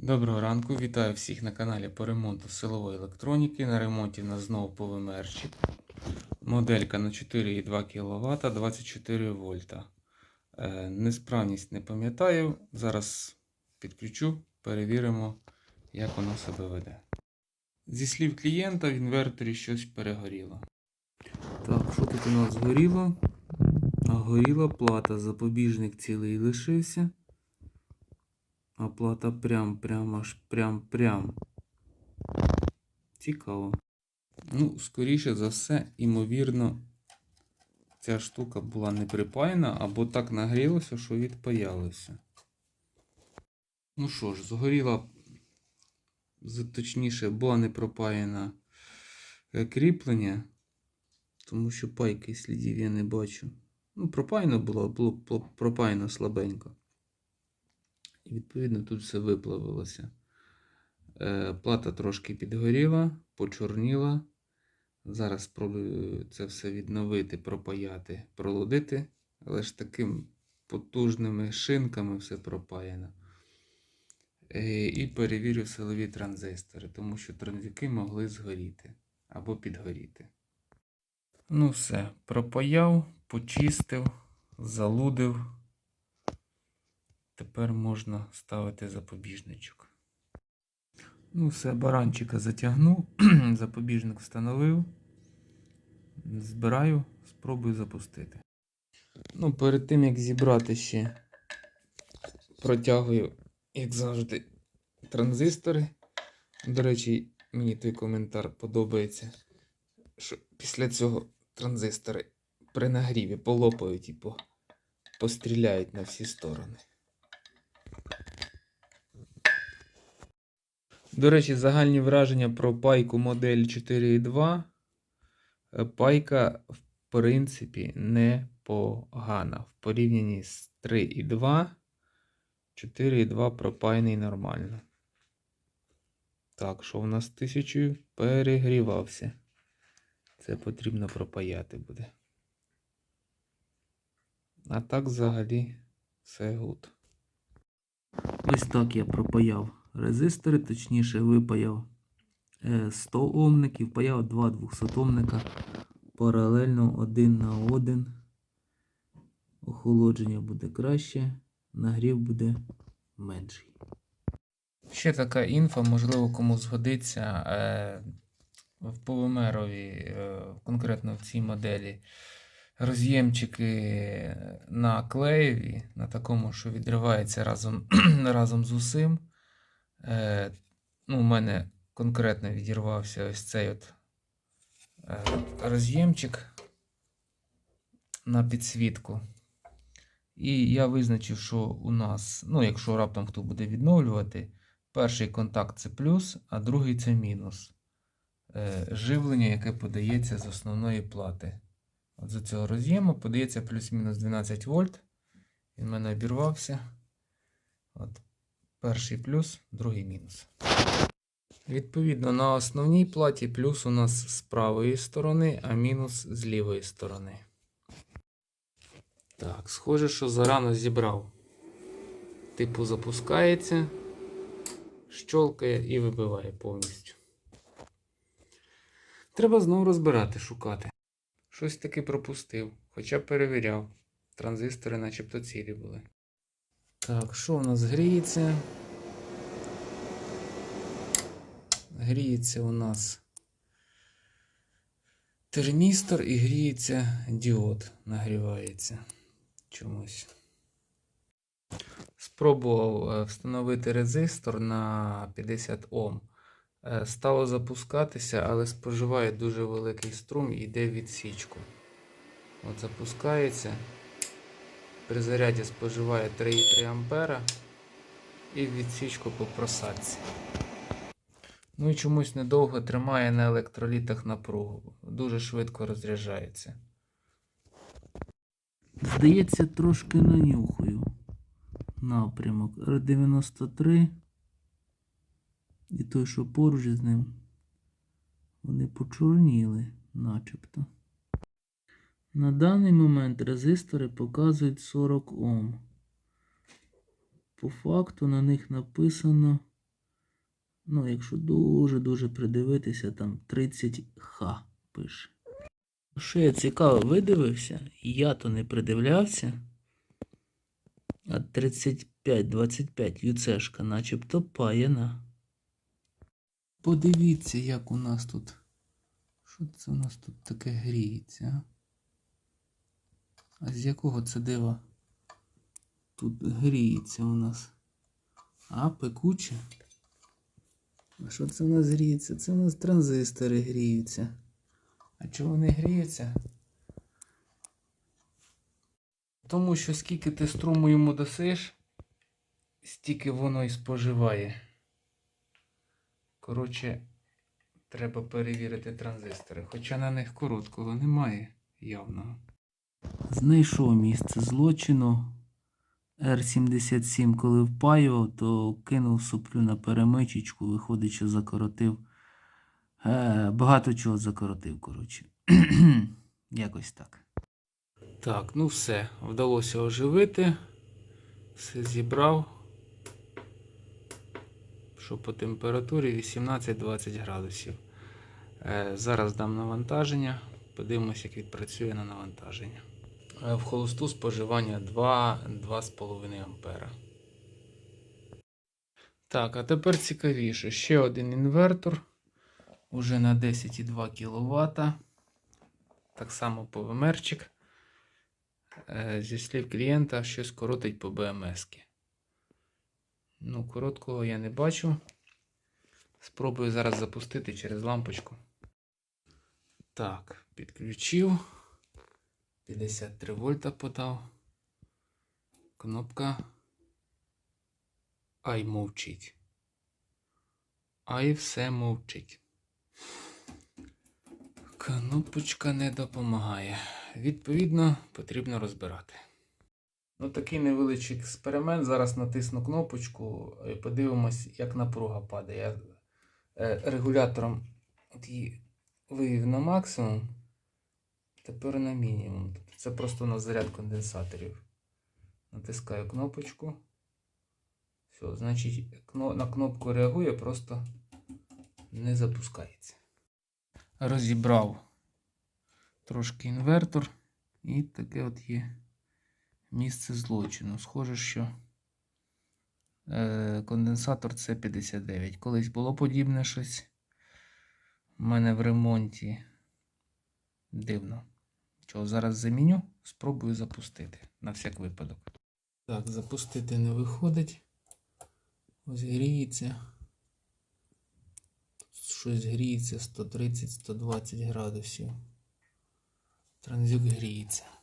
Доброго ранку, вітаю всіх на каналі по ремонту силової електроніки. На ремонті в нас знову повимерчик. Моделька на 4,2 кВт 24 вольта. Е, Несправність не пам'ятаю. Зараз підключу, перевіримо, як воно себе веде. Зі слів клієнта в інверторі щось перегоріло. Так, що тут у нас згоріло? Горіла плата, запобіжник цілий лишився. А плата прям, прям, аж прям, прям. Цікаво. Ну, скоріше за все, імовірно, ця штука була не припаяна, або так нагрілося, що відпаялося. Ну що ж, згоріла, точніше, була не пропаяна е, кріплення, тому що пайки слідів я не бачу. Ну, пропаяно було було пропаяно слабенько. І відповідно тут все виплавилося. Е, Плата трошки підгоріла, почорніла. Зараз спробую це все відновити, пропаяти, пролудити, але ж таким потужними шинками все пропаяно. Е, І перевірю силові транзистори, тому що транзики могли згоріти або підгоріти. Ну все, пропаяв, почистив, залудив. Тепер можна ставити запобіжничок. Ну, все, баранчика затягнув, запобіжник встановив. Збираю, спробую запустити. Ну, перед тим як зібрати ще протягую, як завжди, транзистори. До речі, мені той коментар подобається, що після цього транзистори при нагріві полопають і постріляють на всі сторони. До речі, загальні враження про пайку модель 4.2. Е, Пайка, в принципі, непогана. В порівнянні з 3.2, 4.2 пропаяний нормально. Так, що в нас тисячою перегрівався. Це потрібно пропаяти буде. А так взагалі все гуд. Ось так я пропаяв резистори, точніше випаяв е, 100 омників, паяв два 200 омника паралельно один на один. Охолодження буде краще, нагрів буде менший. Ще така інфа, можливо, кому згодиться е, в полимерові, е, конкретно в цій моделі. Роз'ємчики на клеєві, на такому, що відривається разом, разом з усім. Е, ну, у мене конкретно відірвався ось цей от е, роз'ємчик на підсвітку. І я визначив, що у нас, ну, якщо раптом хто буде відновлювати, перший контакт це плюс, а другий це мінус. Е, живлення, яке подається з основної плати. От з цього роз'єму подається плюс-мінус 12 вольт. Він в мене обірвався. От. Перший плюс, другий мінус. Відповідно, на основній платі плюс у нас з правої сторони, а мінус з лівої сторони. Так, схоже, що зарано зібрав. Типу запускається, щолкає і вибиває повністю. Треба знову розбирати, шукати. Щось таки пропустив, хоча перевіряв. Транзистори начебто цілі були. Так, що у нас гріється? Гріється у нас термістор і гріється діод, нагрівається чомусь. Спробував е, встановити резистор на 50 Ом. Е, Стало запускатися, але споживає дуже великий струм і йде відсічку. От запускається. При заряді споживає 3,3 ампера і відсічку по просадці. Ну і чомусь недовго тримає на електролітах напругу. Дуже швидко розряджається. Здається, трошки нанюхаю напрямок R93 і той, що поруч з ним, вони почорніли начебто. На даний момент резистори показують 40 Ом. По факту на них написано Ну, якщо дуже-дуже придивитися, там 30Х пише. Що я цікаво видивився, я то не придивлявся. А 35-25 юцешка начебто паяна. Подивіться, як у нас тут. Що це у нас тут таке гріється? А, з якого це дива? Тут гріється у нас. А, пекуче. А що це у нас гріється? Це у нас транзистори гріються. А чого вони гріються? Тому що скільки ти струму йому досиш, стільки воно і споживає. Коротше, треба перевірити транзистори. Хоча на них короткого немає явного. Знайшов місце злочину. Р-77, коли впаював, то кинув соплю на перемичечку, виходить, що закоротив. Е, багато чого закоротив, коротше. Якось так. Так, ну все. Вдалося оживити. Все зібрав. Що по температурі 18-20 градусів. Е, зараз дам навантаження. Подивимось, як відпрацює на навантаження. Е, В холосту споживання 2-2,5 ампера. Так, а тепер цікавіше. Ще один інвертор. Уже на 10,2 кВт. Так само ПВМРчик. Е, Зі слів клієнта щось коротить по БМС. Ну, короткого я не бачу. Спробую зараз запустити через лампочку. Так, підключив. 53 вольта подав. Кнопка. Ай мовчить. Ай все мовчить. Кнопочка не допомагає. Відповідно, потрібно розбирати. Ну, такий невеличкий експеримент. Зараз натисну кнопочку і подивимось, як напруга падає. Я е, регулятором її вивів на максимум. Тепер на мінімум. Тобто Це просто на заряд конденсаторів. Натискаю кнопочку. Все, значить, на кнопку реагує, просто не запускається. Розібрав трошки інвертор. І таке от є місце злочину. Схоже, що е, конденсатор С59. Колись було подібне щось. У мене в ремонті. Дивно. Чого, зараз заміню, спробую запустити на всяк випадок. Так, запустити не виходить. Ось гріється. Тут щось гріється 130-120 градусів. Транзюк гріється.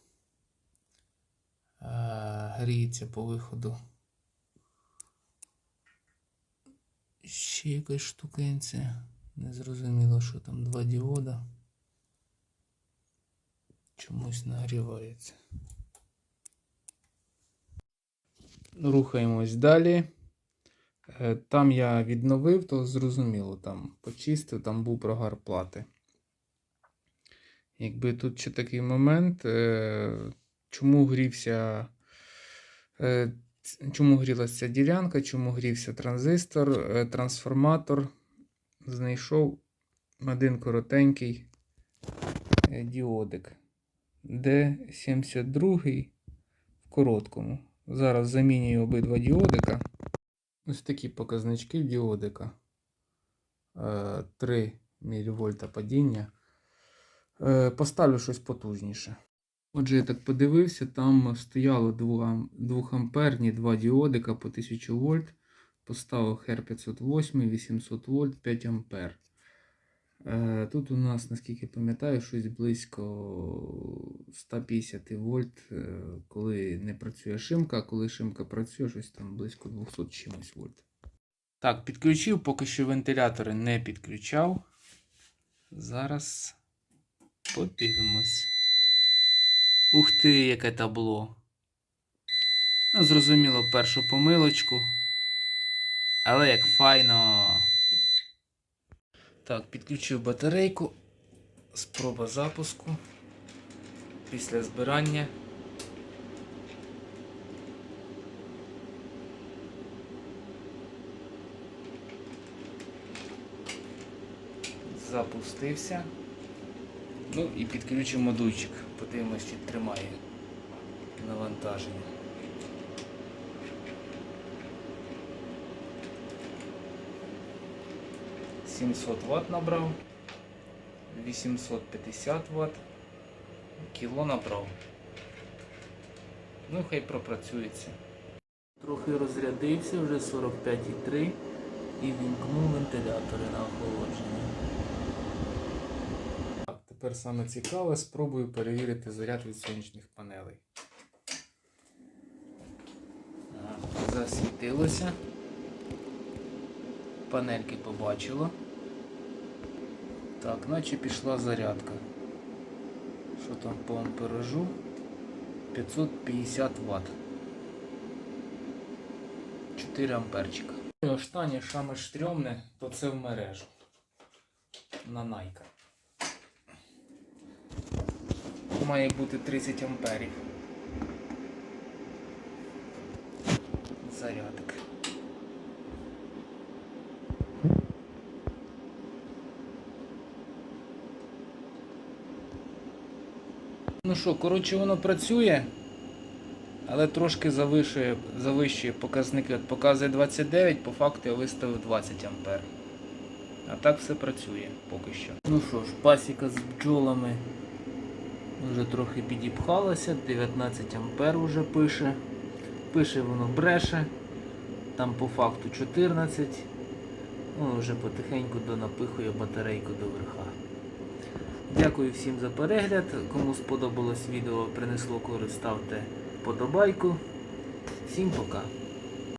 А, гріється по виходу. Ще якась штукенця. Незрозуміло, що там два діода. Чомусь нагрівається. Рухаємось далі. Е, Там я відновив, то зрозуміло, там почистив, там був прогар плати. Якби тут ще такий момент, е, чому грівся, е, чому грілася ця ділянка, чому грівся транзистор, е, трансформатор. Знайшов один коротенький е, діодик. D72 в короткому. Зараз замінюю обидва діодика. Ось такі показнички діодика. Е, 3 мВ падіння. Поставлю щось потужніше. Отже, я так подивився, там стояло 2 амперні два діодика по 1000 вольт. Поставив хер 508, 800 вольт, 5 ампер. Е, Тут у нас, наскільки пам'ятаю, щось близько 150 вольт, е, коли не працює шимка, а коли шимка працює, щось там близько 200 чимось вольт. Так, підключив, поки що вентилятори не підключав. Зараз подивимось. Ух ти, яке табло. Зрозуміло, першу помилочку. Але як файно. Так, підключив батарейку. Спроба запуску. Після збирання. запустився. Ну і підключимо дуйчик. Подивимось, чи тримає навантаження. Сімсот Вт набрав. 850 Вт. Кіло набрав. Ну, хай пропрацюється. Трохи розрядився, вже 45,3 і вімкнув вентилятори на охолодження. Тепер саме цікаве, спробую перевірити заряд від сонячних панелей. Засвітилося. Панельки побачило. Так, наче пішла зарядка. Що там по амперажу? 550 Вт. 4 амперчика. Останнє саме стрьомне, то це в мережу. На Найка. Має бути 30 амперів. Зарядик. Ну що, коротше, воно працює, але трошки завищує, завищує показники. От показує 29, по факту я виставив 20 ампер. А так все працює поки що. Ну що ж, пасіка з бджолами вже трохи підіпхалася, 19 ампер вже пише. Пише воно бреше. Там по факту 14. Ну, вже потихеньку донапихує батарейку до верха. Дякую всім за перегляд. Кому сподобалось відео, принесло користь, ставте вподобайку. Всім пока.